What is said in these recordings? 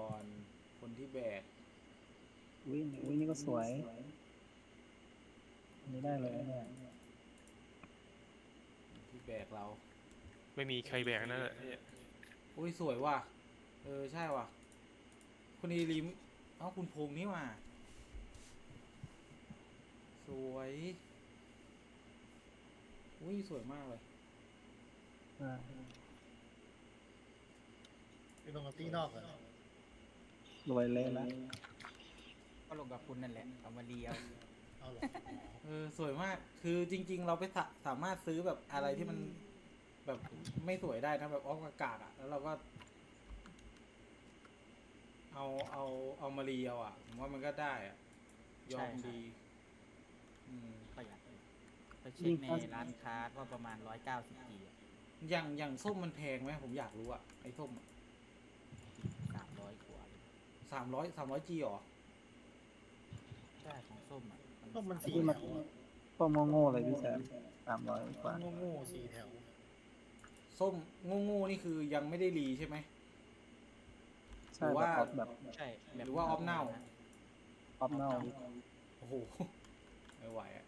ก่อน คนที่แบกอุ้ยอุ้ยนี่ก็สวยอันนี้ได้เลยเนี่ยที่แบกเรา ไม่มีใครแบกนั่นแหละอุ้ยสวยว่ะ เออใช่ว่ะ คุณอีริมเอ้าคุณพงษ์นี่ว่ะสวยอุ้ยสวยมากเลยอ่า เป็นลงกับตี้นอกเหรอ รวยเละแล้วก็ลงกับคุณนั่นแหละ เอามาเลียวเอาเหรอเออสวยมาก คือจริง ๆ เราไปสาสามารถซื้อแบบอะไรที่มันแบบไม่สวยได้นะแบบออกอากาศอะแล้วเราก็ เอาเอาเอามารีเอาอะผมว่ามันก็ได้อะยอมดีอืม ประหยัดไปเช็คในร้านค้าก็ประมาณร้อยเก้าสิบกีอย่างอย่างส้มมันแพงไหมผมอยากรู้อะไอ้ส้มสามร้อยกว่า สามร้อยสามร้อยจีหรอใช่ของส้มอะก็มันสี่ที่แถมันวก็โง่ๆเลยพี่แซมสามร้อยกว่า โง่ๆสี่แถว ส้มโง่ๆนี่คือยังไม่ได้รีใช่ไหม ใช่หรือแบว่าบออฟแบบใช่แบบหรือว่าออฟเน่า ออฟเน่าโอ้โห ไม่ไหวอะ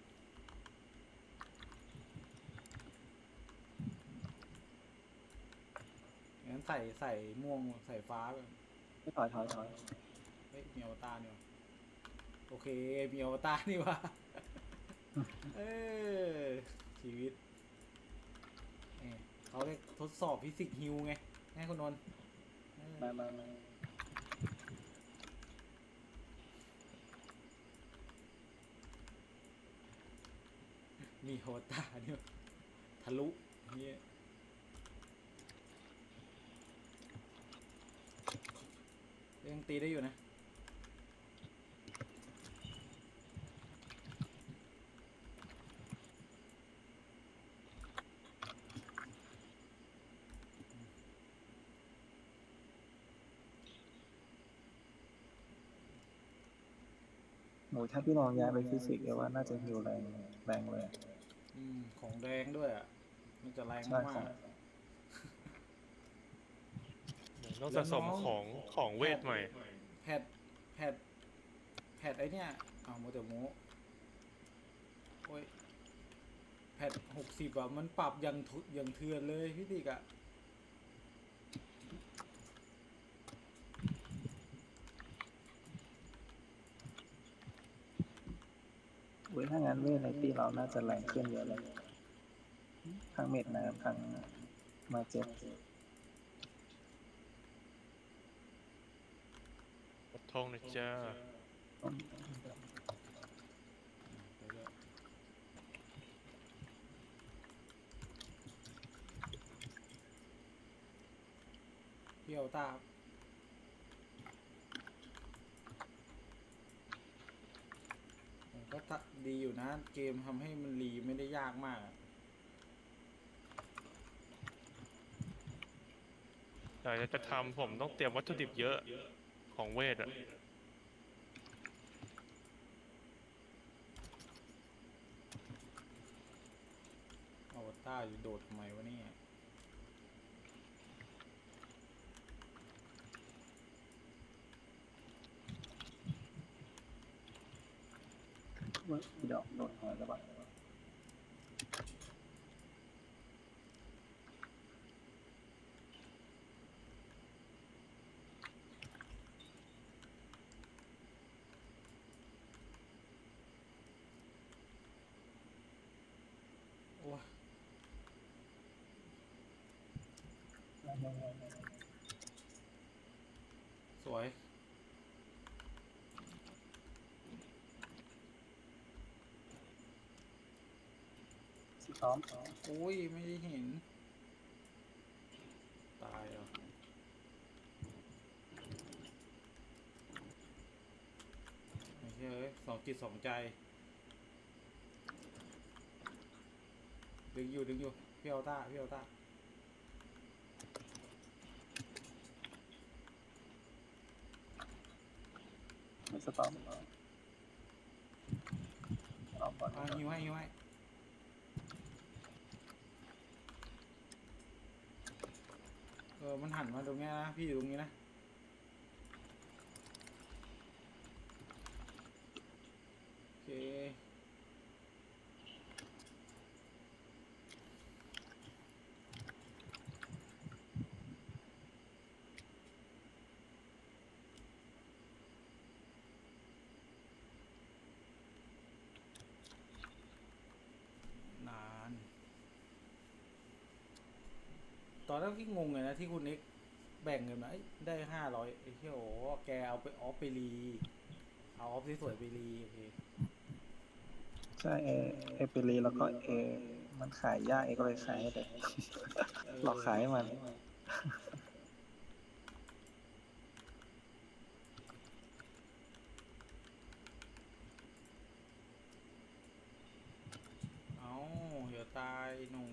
งั้นใส่ใส่ม่วงใส่ฟ้าไป ไม่ถอยถอยถอยเฮ้ยมีอวตารนี่ว่าโอเคมีอวตารนี่ว่าเออชีวิตเอ้ยเขาเรียกทดสอบฟิสิกส์ฮิวไงให้คุณนนท์เออมามามามีอวตารเนี่ยทะลุเนี่ยยัง ตีได้อยู่นะหนูถ้าพี่ลองย้ายไปฟิสิกส์เดี๋ยวว่าน่าจะฮิวแรงแรงเลย อืม ของแดงด้วยอะ มันจะแรงใช่มาใช่ก ต้องสะสมของของเวทใหม่ แพดแพดแพดไอเนี้ยอ้าวโมเดลโมโอ้ยแพดหกสิบอะมันปรับอย่างทุอย่างเทือนเลยพี่ติกอะอุ้ยถ้างั้นเวทในตีเราน่าจะแรงขึ้นเยอะเลย ทั้งเม็ดน้ำทั้งมาเจ็บ กดทงนะจ้าไปเลยเที่ยวตาครับผมก็ทะดีอยู่นะ เกมทำให้มันรีไม่ได้ยากมากอะแต่จะทำผมต้องเตรียมวัตถุดิบเยอะ ของเวทอะอวตารอยู่โดดทำไมวะเนี่ยเว้ยอีดอกโดนหอยแล้วบ้าง โอ้ย สวย สีพร้อมโอ้ย ไม่ได้เห็น ตายเหรอไม่ใช่เอ้ยสองจิตสองใจ ดึงอยู่ ดึงอยู่ พี่เอาต้าพี่เอาต้า ไม่สตาร์มันาบอลอาหิให้หิวให้เออมันหันมาตรงนี้นะพี่อยู่ตรงนี้นะโอเค กพี่งงเลยนะที่คุณเน็กแบ่งเงินมาเอ้ยได้ห้าร้อยไอ้เหี้ยโอ้แกเอาไปออฟไปรีเอาออฟที่สวยไปรีโอเคใช่เอเอเปรีแล้วก็เอ มันขายยากเอก็เลยขายให้เด็กหลอกขายให้มัน เอาเดี๋ยวตายหนุ่ม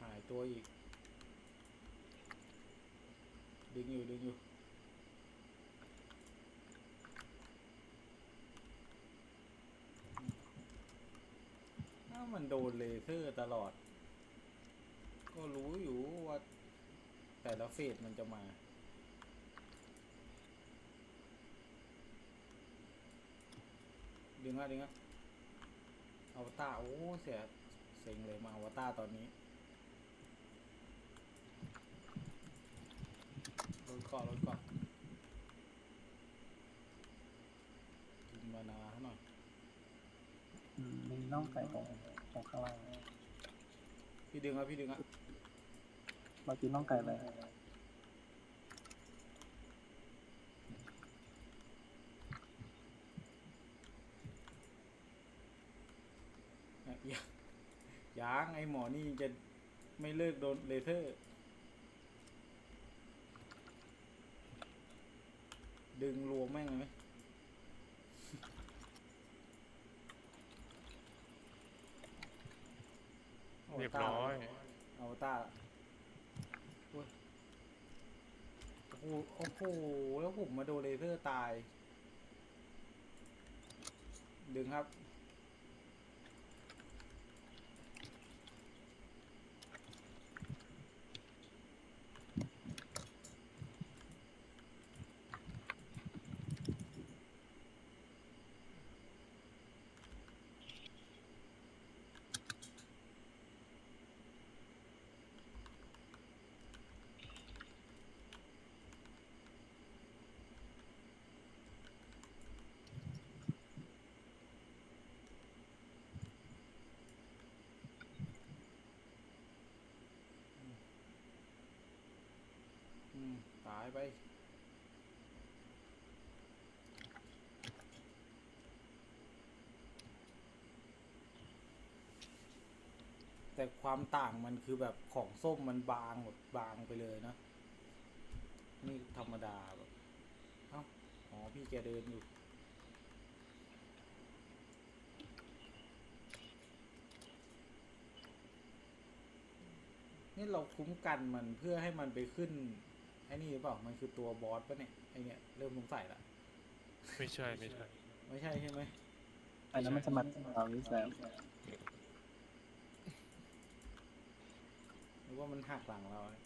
หายตัวอีก ดึงอยู่ ดึงอยู่ ถ้า มันโดนเลเซอร์ตลอด ก็รู้อยู่ว่า แต่ละเฟสมันจะมาดึงอะดึงอะอวตารโอ้เสียเซ็งเลยมาอวตารตอนนี้รถเกาะรถเกาะกินมานาหน่อยอืมมี น่องไก่ตรงตรงข้างล่างพี่ดึงอะพี่ดึงอะเรากินน่องไก่เลยอะยังยังไอหมอนี่ยังจะไม่เลิกโดนเลเซอร์ ดึงรวมแม่งเลยไหม เรียบร้อยเอาตาโอ้โอ้โหโอ้โหแล้วผมมาโดนเลเซอร์ตาย ดึงครับ อืม ตาย ไป แต่ความต่างมันคือแบบของส้มมันบางแบบบางไปเลยนะ นี่ธรรมดาแบบเอ้าอ๋อพี่แกเดินอยู่นี่เราคุ้มกันมันเพื่อให้มันไปขึ้น ไอ้นี่หรือเปล่ามันคือตัวบอสปะเนี่ยไอเนี่ยเริ่มสงสัยละไม่ใช่ไม่ใช่ ไม่ใช่ใช่ไหมอันนั้นมันจะมาเราวิแซมหรือว่ามันหักหลังเราเนี่ย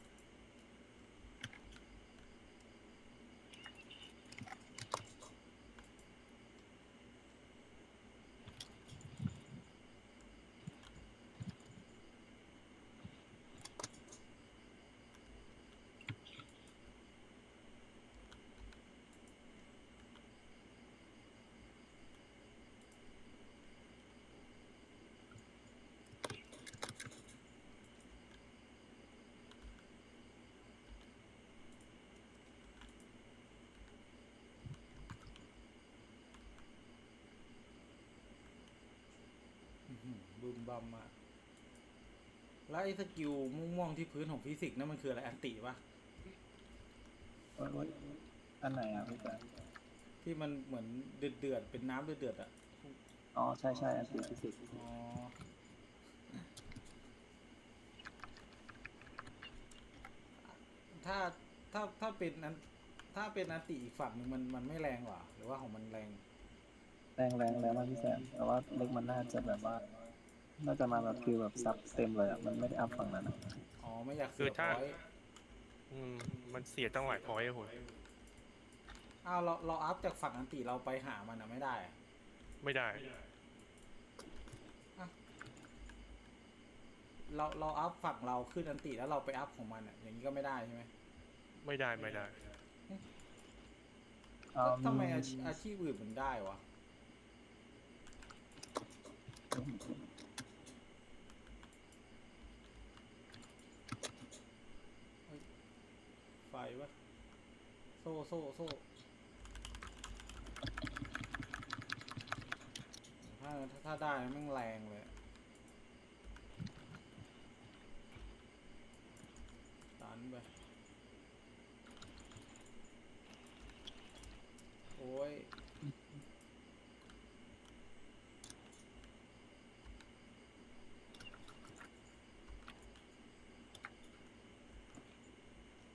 บึมบัมอะแล้วไอ้สกิลม่วงๆที่พื้นของฟิสิกส์นั่นมันคืออะไรอันติปะโอ๊ยโอ๊ยอันไหนอะพี่แซมที่มันเหมือนเดือดๆเป็นน้ำเดือดๆอะอ๋อ ใช่ใช่อันติฟิสิกส์อ๋อถ้าถ้าถ้าเป็นอันถ้าเป็นอันติอีกฝั่งหนึ่งมันมันไม่แรงกว่าหรือว่าของมันแรง แรงแรงแรงมากพี่แซมแต่ว่าเล็กมันน่าจะแบบว่า น่าจะมาแบบฟิลแบบซับเต็มเลยอะ มันไม่ได้อัพฝั่งนั้นอะอ๋อไม่อยากคืเสีอยถ้า พอยต์อืมมันเสียตั้งหลายพอยต์อะคุณอ้าวเราเราอัพจากฝั่งอันติเราไปหามันอะไม่ได้อะไม่ได้ เราเราอัพฝั่งเราขึ้นอันติแล้วเราไปอัพของมันอะอย่างนี้ก็ไม่ได้ใช่ไหมไม่ได้ไม่ได้ เอาทำไมอาชีอาชีพอื่นมันได้วะ ไฟวะ โซ่โซ่โซ่ถ้าถ้าได้แม่งแรงเลยอะตันไป โอ้ย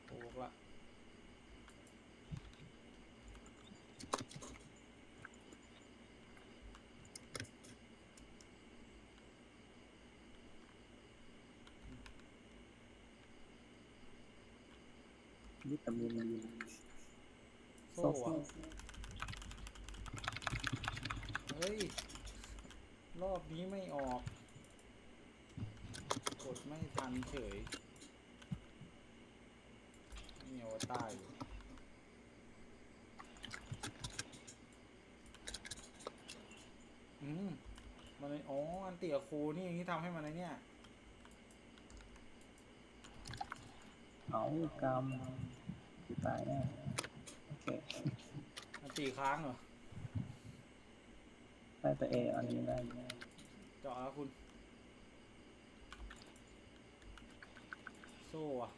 โอ้ละ วิตามินโซ่โซ่อะเฮ้ย รอบนี้ไม่ออก กดไม่ทันเฉยมีอวตารอยู่อืมมันเลยอ๋อ อันเตียครูนี่ที่ทำให้มันไอ้เนี่ย เอากรรมตายแน่โอเคอันตีค้างเหรอได้แต่เออันนี้ได้เจาะแล้วคุณ โซ่อะ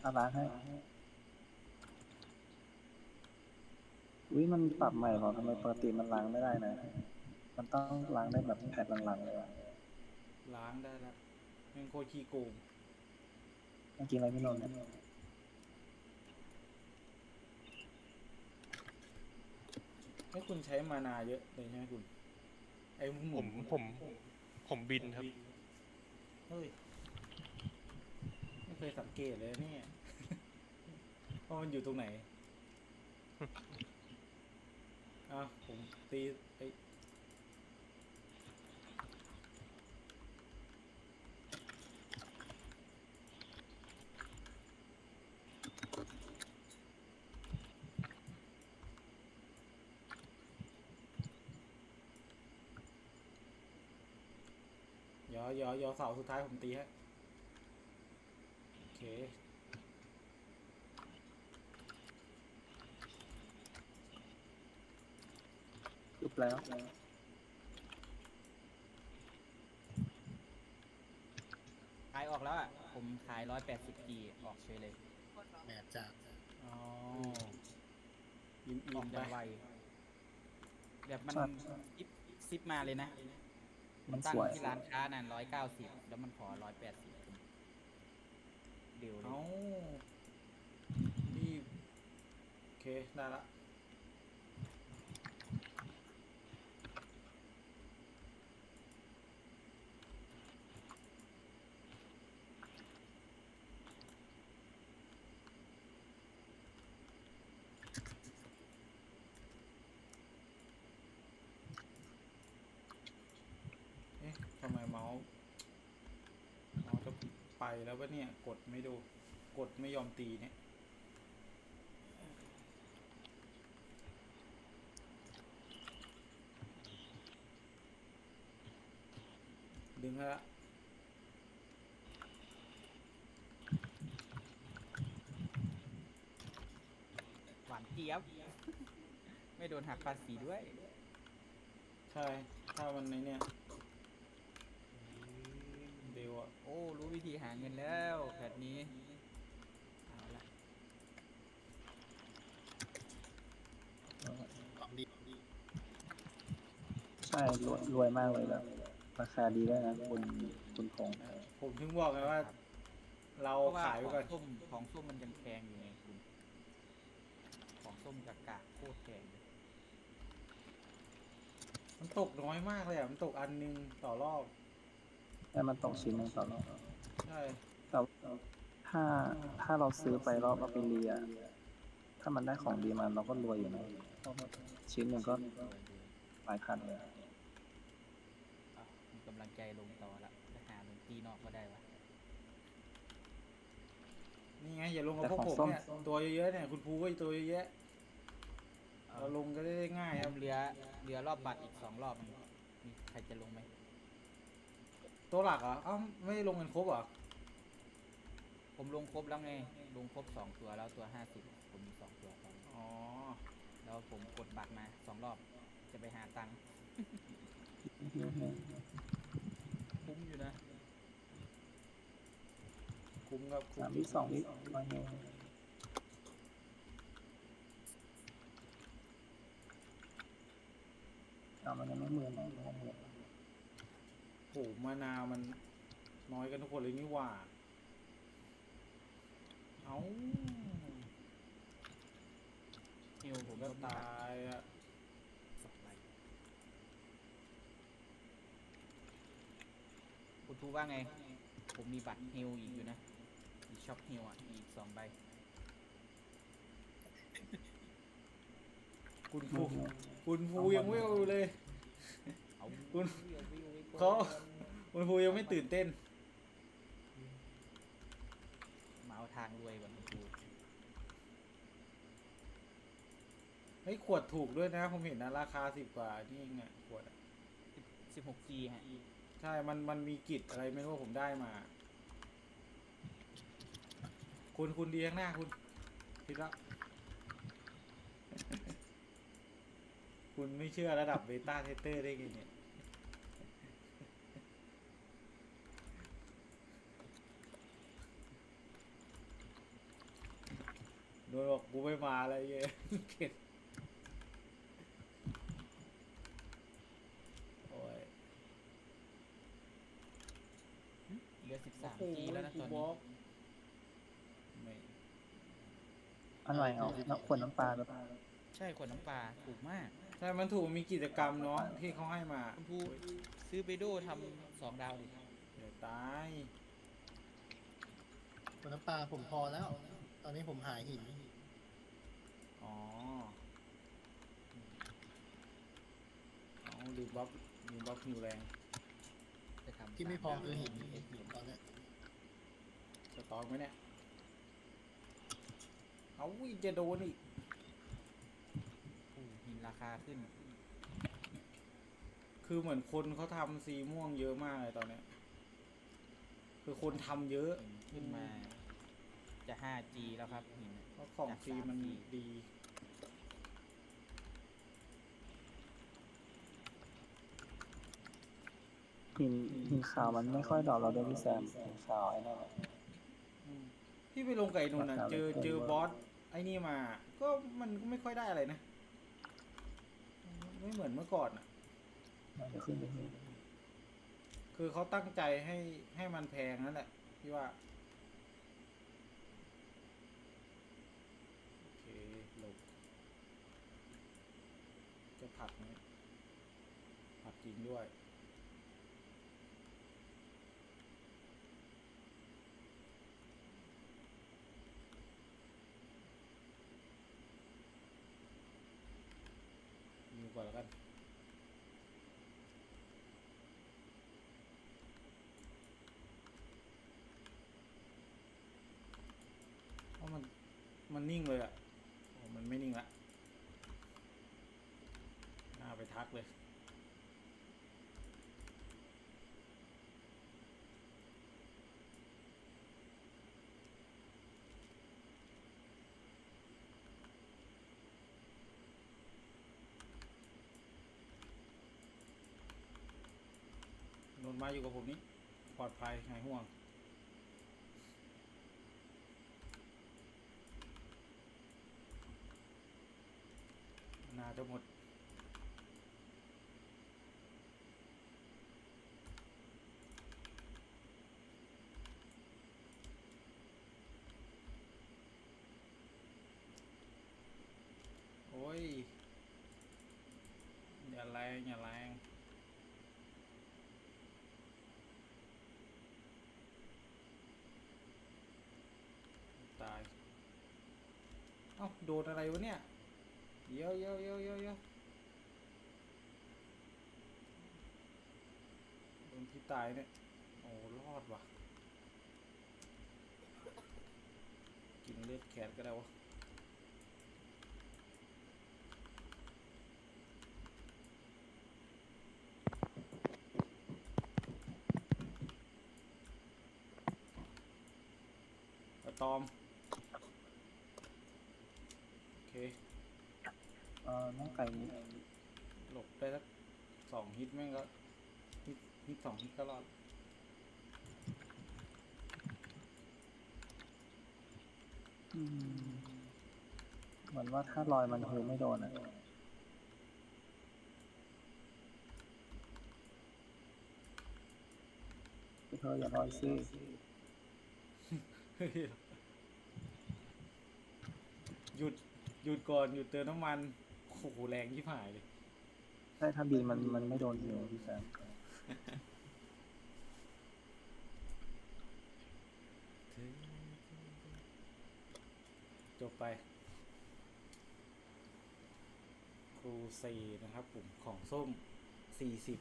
เอาล้างให้อุ้ยมันปรับใหม่เหรอทำไมปกติมันล้างไม่ได้นะ มันต้องล้างได้แบบแผ่นหลังๆเลยวะล้างได้แล้ว แม่งโคตรขี้โกงเมื่อกี้อะไรพี่นนท์เนี่ยให้คุณใช้มานาเยอะเลยใช่ไหมคุณ ไอ้หผมุมนผม ผมบินครับ เฮ้ย ไม่เคยสังเกตเลยเนี่ย ว่ามันอยู่ตรงไหน อะผมตีไอ้ ยวเดี๋ยวเดี๋ยวเสาสุดท้ายผมตีให้โอเคยุบแล้วขายออกแล้วอะ ผมขายร้อยแปดสิบกีออกเฉยเลย แมทจากอ๋อยิ้มออิ่อกมจะไปไวแบบมันใช่ซิปซิปมาเลยนะ มันตั้สงวยที่ร้านค้านั่นร้อยเก้าสิบแล้วมันขอร้อยแปดสิบเดียวเลเอ้ายนี่โอเค ได้ละ เอ๊ะทำไมเมาส์เมาส์จะ ไปแล้ววะเนี่ยกดไม่ดูกดไม่ยอมตีเนี่ยดึงให้ละหวานเจี๊ยบ ไม่โดนหักภาษีด้วย ใช่ ถ้ามันในเนี่ย เดียวอะ โอ้ รู้วิธีหาเงินแล้วแบบนี้ เอาละของดีใช่รวยรวยมากเลยแบบราคาดีด้วยนะคุณคุณพงษ์ผมถึงบอกไงว่า เราเพราะว่าขายขไว้องก่อนส้มของส้มมันยังแพงอยู่ไงคุณ ของส้มกะกะโคตรแพงเลยมันตกน้อยมากเลยอะ มันตกอันหนึงต่อรอบให้มันตกชิ้นหนึงต่อรอบใช่ถ้าแต่ถ้าถ้าเราซื้อไปรอบเราไปเรียถ้ามันได้ของดีมาเราก็รวยอยู่นะเพราะว่าชิ้นหนึ่งก็หลายพันเลยอะมีกำลังใจลงต่อละไปหาดนตรีนอกก็ได้วะนี่ไงอย่าลงกับพวกผมเนี่ยตัวเยอะๆเนี่ยคุณภูก็ตัวเยอะๆเราลงก็ได้ง่ายครับเรือเรือรอบบัตรอีกสองรอบมีมีใครจะลงไหมตัวหลักเหรอเอ้าไม่ได้ลงกันครบเหรอ ผมลงครบแล้วไง ลงครบสองตัวแล้วตัวห้าสิบผมมีสองตัวตอนนี้อ๋อ แล้วผมกดบัตรมาสองรอบจะไปหาตังค์ คุ้มอยู่นะ คุ้มครับคุ้สามมวิสองวิมาเงี้ยเอามันยังไม่หมื่นนะยังไม่หมื่นโหมานาวมันน้อยกันทุกคนเลยนี่หว่า เอ้าฮิวผมก็ก็ตตาายอะสองใบคุณทูว่าไง ผมมีบัตรฮิวอีกอยู่นะมีช็อปฮิวอะ อีกสองใบ คุณภูคุณภูยังไม่เอาเลยเอาคุณวิววิววิวเขาคุณภูยังไม่ตื่นเต้น มาเอา ทางรวยก่อนคุณทูเฮ้ยขวดถูกด้วยนะ ผมเห็นนะ ราคาสิบกว่า นี่ไงขวดอะสิบหกจีฮะ ใช่ มันมันมีกิจอะไรไม่รู้ว่าผมได้มา คุณคุณดีข้างหน้าคุณผิดแล้วคุณไม่เชื่อระดับเบต้าเทสเตอร์ได้ไงเนี่ย โดนบอกกูไม่มาอะไรเงี้ยเข็ดโอ้ยเหลือสิบสามโอ้โหจีแล้วนะตอนกูบนี้อกไม่อร่อยเอาน้ำขวดน้ำปลาแบบใช่ขวดน้ำปลาถูกมาก ใช่มันถูกมีกิจกรรมเนาะที่เขาให้มาคุณภูซื้อไปโดทำสองดาวดิเดี๋ยวตายคนน้ำปลาผมพอแล้ว ตอนนี้ผมหายหิน อ๋อเอาลืมบัฟลืมบัฟนิวแรงจะทำที่ไม่พอสาดาวคือหินหินตอนเนี้ยจะตองไหมเนี่ย เอาวิจะโดนอีกโอ้หินราคาขึ้น คือเหมือนคนเขาทำสีม่วงเยอะมากเลยตอนเนี้ย คือคนทำเยอะหินขึ้นมาจะ 5G แล้วครับหินเพราะของฟรีมันดี หินหินขาวมันไม่ค่อยดอกเราด้วยพี่แซมหินขาวไอ้นั่นอะอืมพี่ไปลงไก่นุ่นอะราคาเจอไม่เจอเพิ่มบอสไอ้นี่มา ก็มันก็ไม่ค่อยได้อะไรนะ ไม่เหมือนเมื่อก่อนอะมันจะขึ้นไปที่คือเขาตั้งใจให้ให้มันแพงนั่นแหละ พี่ว่า โอเคหลบจะ ผัดไหมผัดจริงด้วยมีก่อนแล้วกันเพราะมัน มันนิ่งเลยอะโอ้มันไม่นิ่งละ ทักเลยนนมาอยู่กับผมนี่ปลอดภัยหายห่วง นาจะหมด โอ้ย อย่าแรง อย่าแรง อา โดนอะไรวะเนี่ยเดี๋ยวเดี๋ยวเดี๋ยวเดี๋ยวเดี๋ยวโดนที่ตายเนี่ย โอ้รอดว่ะ กินเลือดแคทก็ได้วะอะตอม เคเออน้องไก่นี้หลบได้สักสองฮิตแม่งก็ฮิตฮิตสองฮิตก็รอดอืมเหมือนว่าถ้าลอยมันคือไม่โดนอะเธออย่าลอยซิเฮ้ยหยุด หยุดก่อนหยุดเติมน้ำมันโอ้โหแรงที่ผายเลย ใช่ถ้าบินมันมันไม่โดนหิวพี่แซมจบไป ครูซีนะครับผมของส้มสี่สิบ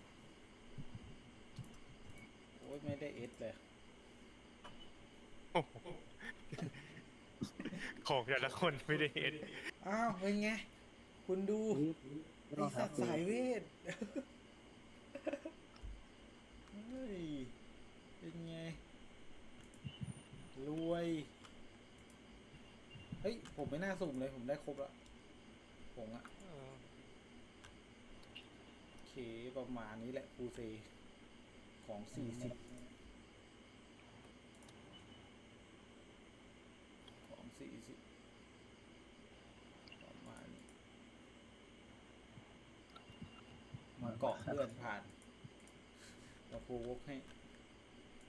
โอ้ยไม่ได้เอสเลย ของแต่ละคนไม่ได้เห็น อ้าวเป็นไง คุณดูอุ๊ยไม่ไอต้องสัหาตว์ปืสายนเวทเฮ้ยเป็นไง รวย เฮ้ย ผมไม่น่าสุ่มเลย ผมได้ครบแล้วผมอะโอเค ประมาณนี้แหละครูเซ ของสี่สิบของสี่สิบประมาณนี้มา เกาะเพื่อนผ่านเราครูวกให้